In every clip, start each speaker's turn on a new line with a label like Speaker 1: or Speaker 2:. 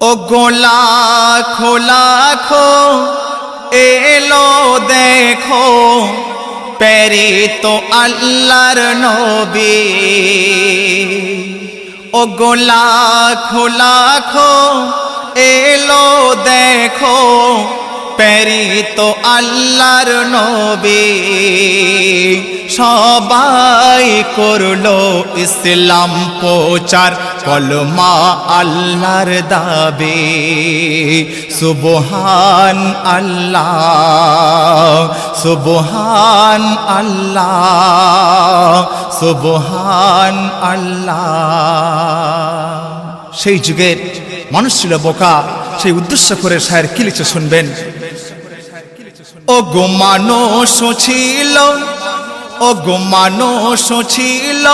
Speaker 1: ও গোলা খোলা খো, এলো দেখো প্যারি তো আল্লাহর নবী। ও গোলা খোলা খো, এলো দেখো প্যারি তো আল্লাহর নবী। সবাই করল ইসলাম প্রচার কলমা আল্লাহর দাবে, সুবহান আল্লাহ সুবহান আল্লাহ সুবহান আল্লাহ। সেই যুগের মানুষ ছিল বোকা, সেই উদ্দেশ্য করে সায়ের কি লিখে শুনবেন? ও গো মানুষ ছিল ও ছিল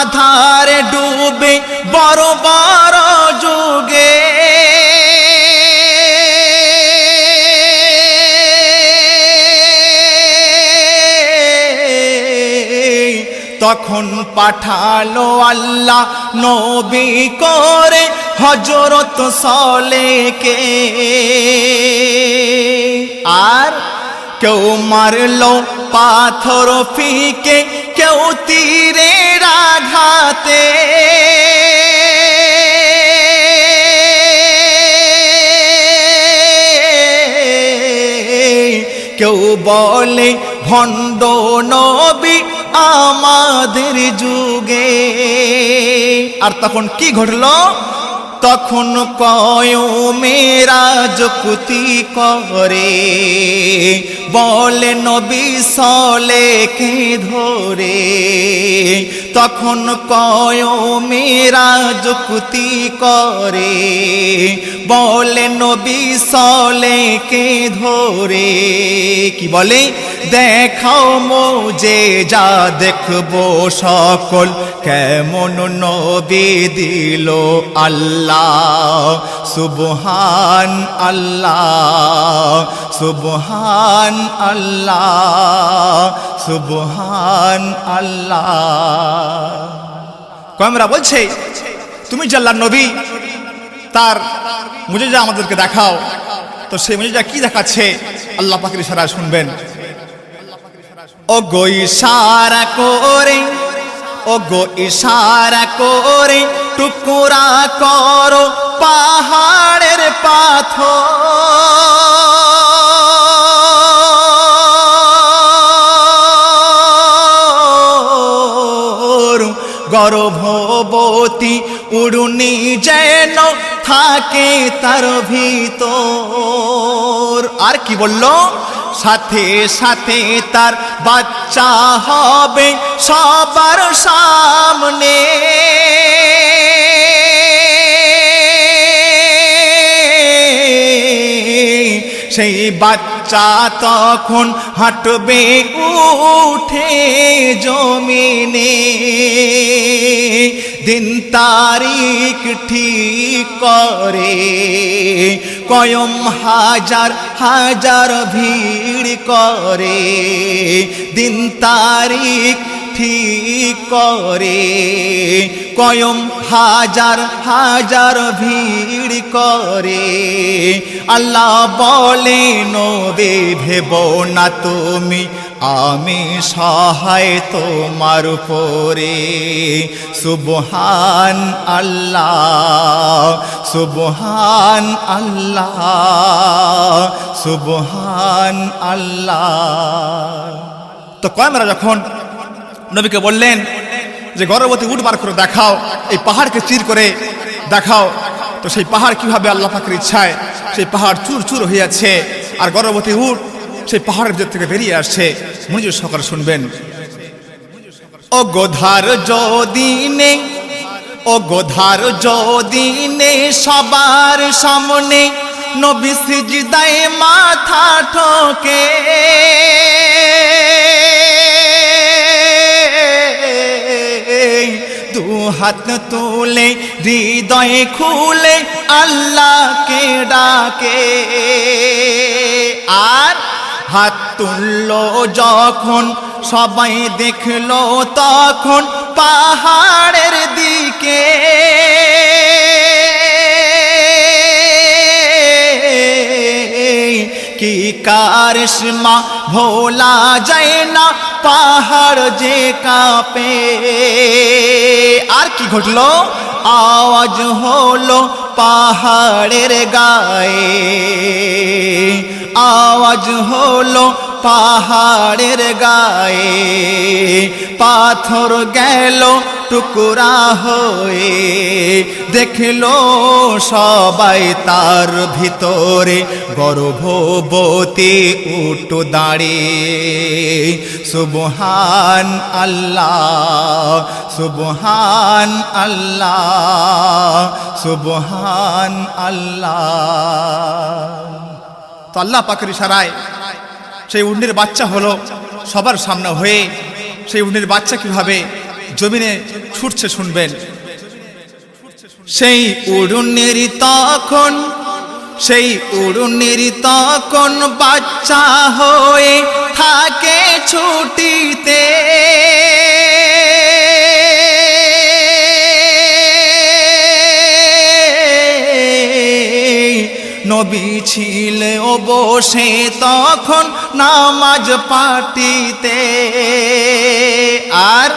Speaker 1: আধারে ডুবে বড় বড় যুগে। তখন পাঠালো আল্লাহ নবী করে হজরত সলেকে। আর কেউ মারলো পাথর ফিকে, কেউ তীরে রাঘাতে কেউ বলে, ভণ্ড নবী আমাদের যুগে। আর তখন কি ঘটলো? তখন কয় মেরা যকুতি করে। বলে নবী সলে কে ধরে তখন কয় মেরা যকুতি করে, বলে নবী সলে কে ধরে। কি বলে? দেখাও মোজে যা দেখব সকল, কেমন নবী দিল আল্লাহ। সুবহান আল্লাহ সুবহান আল্লাহ সুবহান আল্লাহ। কমরা বলছে, তুমি জাল্লার নবী, তার মুজে যা আমাদেরকে দেখাও। তো সেই মুজে যা কি দেখাচ্ছে? আল্লাহ পাখির ইশারা শুনবেন। ও গো ইশারা করে, ও গো ইশারা করে, টুকুরা করো পাহাড়ের পাথর। গর্ভবতী উড়ুনি যেন থাকে তার ভিতর। আর কি বলল? সাথে সাথে তার বাচ্চা হবে সবার সামনে। সেই বাচ্চা তখন হাঁটবে উঠে জমিনে। দিন তারিখ ঠিক করে, কয়ম হাজার হাজার ভিড় করে। দিন তারিখ ঠিক করে। কয়ম হাজার হাজার ভিড় করে। আল্লাহ বলে নবে ভেব না তুমি, আমি সহায় তোমার উপরে। সুবহান আল্লাহ সুবহান আল্লাহ সুবহান আল্লাহ। তো কয়মরা যখন নবীকে বললেন যে, গর্ভবতী উঠ বার করে দেখাও, এই পাহাড়কে চির করে দেখাও। তো সেই পাহাড় কীভাবে আল্লাহ পাকের ইচ্ছায় সেই পাহাড় চুর চুর যাচ্ছে আর গর্ভবতী উঠ সেই পাহাড়ের ভিতর থেকে বেরিয়ে আসছে মনিজুর সকাল শুনবেন। ও গোধার যদিনে ও গোধার যদিনে সবার সামনে, নবী সিজদায় মাথা ঠকে। হাত তুলে, হৃদয়ে খুলে আল্লাহকে ডাকে। আর হাত তুলল যখন, সবাই দেখল তখন পাহাড়ের দিকে। কি কারিশমা ভোলা যায় না পাহাড় যে কাঁপে। আর কি ঘটলো? আওয়াজ হলো পাহাড়ের গায়ে। আওয়াজ হলো পাহাড়ের গায়ে পাথর গেল টুকরা হয়ে। দেখল সবাই তার ভিতরে গর্ভবতী উঠো দাঁড়িয়ে। সুবহান আল্লাহ সুবহান আল্লাহ সুবহান আল্লাহ। তো আল্লাহ পাকের ইশারায় সেই উন্নির বাচ্চা হলো সবার সামনে হয়ে সেই উন্নির বাচ্চা কীভাবে জমিনে ছুটছে শুনবেন। সেই উড়ুনের তখন, সেই উড়ুনের তখন বাচ্চা হয়ে থাকে ছুটিতে। নবী ছিল বসে তখন নামাজ পাটিতে আর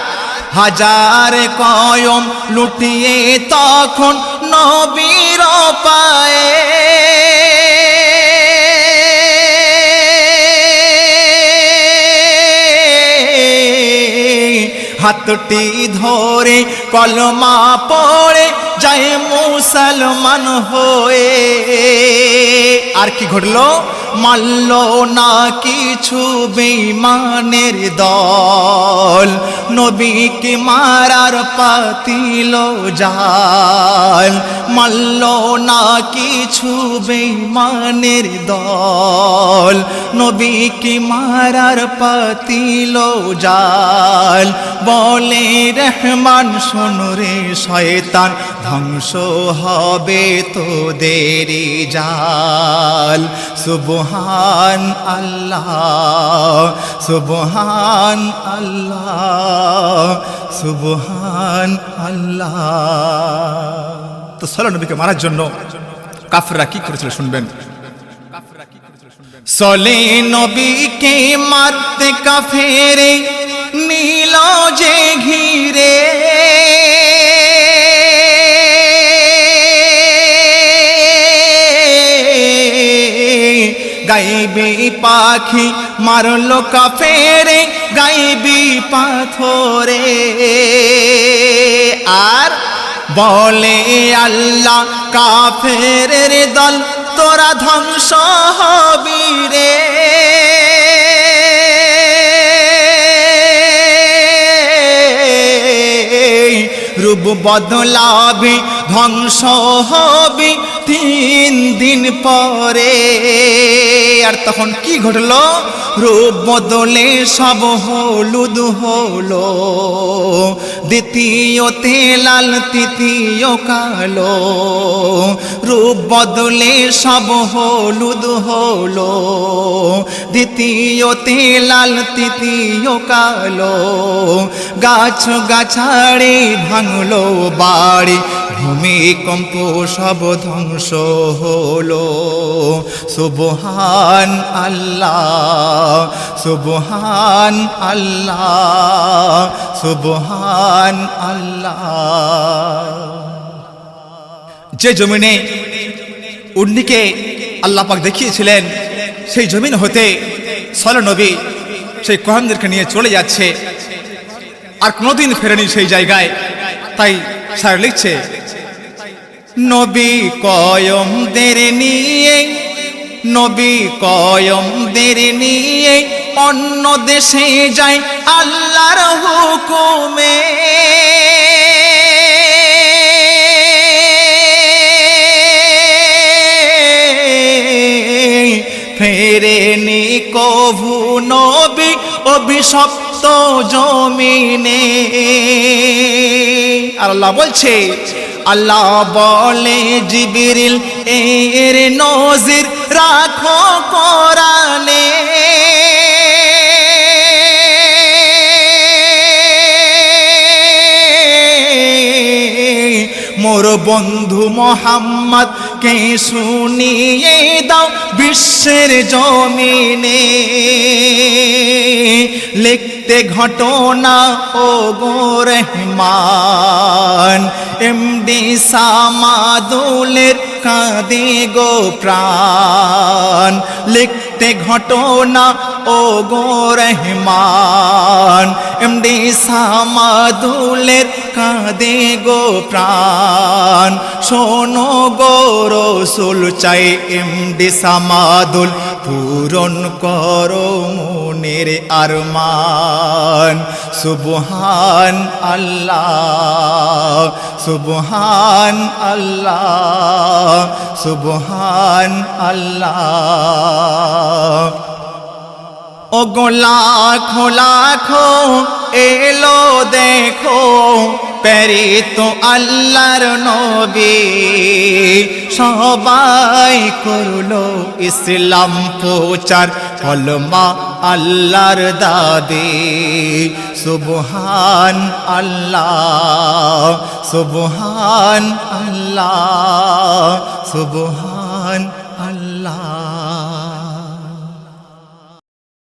Speaker 1: হাজার কয়ম লুটিয়ে তখন নবীর পায়ে। হাতটি ধরে কলমা পড়ে যায় মুসলমান হয়ে। আর কি ঘটলো? মানল না কিছু বেইমানের দল। নবীকে মারার পাতিল জাল। মানল না কিছু বেইমানের দল। নবীকে মারার পাতিল জাল। বলে, রহমান, শোন রে শয়তান ধ্বংস হবে তোদেরই জাল। সুবহান আল্লাহ সুবহান আল্লাহ সুবহান আল্লাহ। তো সলো নবীকে মারার জন্য কাফররা কি করেছিল শুনবেন? সলে নবীকে মারতে কাফেরে নীল যে ঘিরে। গাইবি পাখি, মারলো কাফেরে, গাইবি পাথরে। আর বলে আল্লাহ, কাফেরের দল তোরা ধ্বংস হবি রে। রূপ বদলাবি, ধ্বংস হবি। তিন দিন পরে, আর তখন কি ঘটলো? রূপ বদলে সব হলুদ হলো, দ্বিতীয়তে লাল, তৃতীয় কালো। রূপ বদলে সব হলুদ হলো, দ্বিতীয়তে লাল, তৃতীয় কালো। গাছ গাছাড়ে ভাঙলো বাড়ি ভূমিকম্প সব ধ্বংস হলো। সুবহান আল্লাহ সুবহান আল্লাহ সুবহান আল্লাহ। যে জমিনে উন্নিকে আল্লাহ পাক দেখিয়েছিলেন, সেই জমিন হতে সল নবী সেই কোরআনদেরকে নিয়ে চলে যাচ্ছে। আর কোনোদিন ফেরেনি সেই জায়গায়। তাই স্যার লিখছে নবী কয়মদের নিয়ে, নবী কয়মদের নিয়ে অন্য দেশে যায় আল্লাহর হুকুমে। ফেরেনি কভু নবী অভিশপ্ত জমিনে। আল্লাহ বলছে আল্লাহ বলে জিবিরিল এর নজির রাখো কোরআনে। মোর বন্ধু মোহাম্মদ আমাকে শুনিয়ে দাও বিশ্বের জমিনে। লিখতে ঘটনা ও গো রহমান, এমডি সামাদুলের কাঁদে গো প্রাণ। লিখতে ঘটনা ও গো রহমান, এমডি সামাদুলের কাঁদে গো প্রাণ। শোনো গো রসুল, চাই এমডি সামাদুল, পূরণ করো মনের আরমান। সুবহান আল্লাহ সুবহান আল্লাহ সুবহান আল্লাহ। ও গোলা খোলা খো এলো দেখো, প্রেরিত আল্লাহর নবী। সবাই করল ইসলাম প্রচার, কলমা আল্লাহর দাদি সুবহান আল্লাহ সুবহান আল্লাহ, সুবহান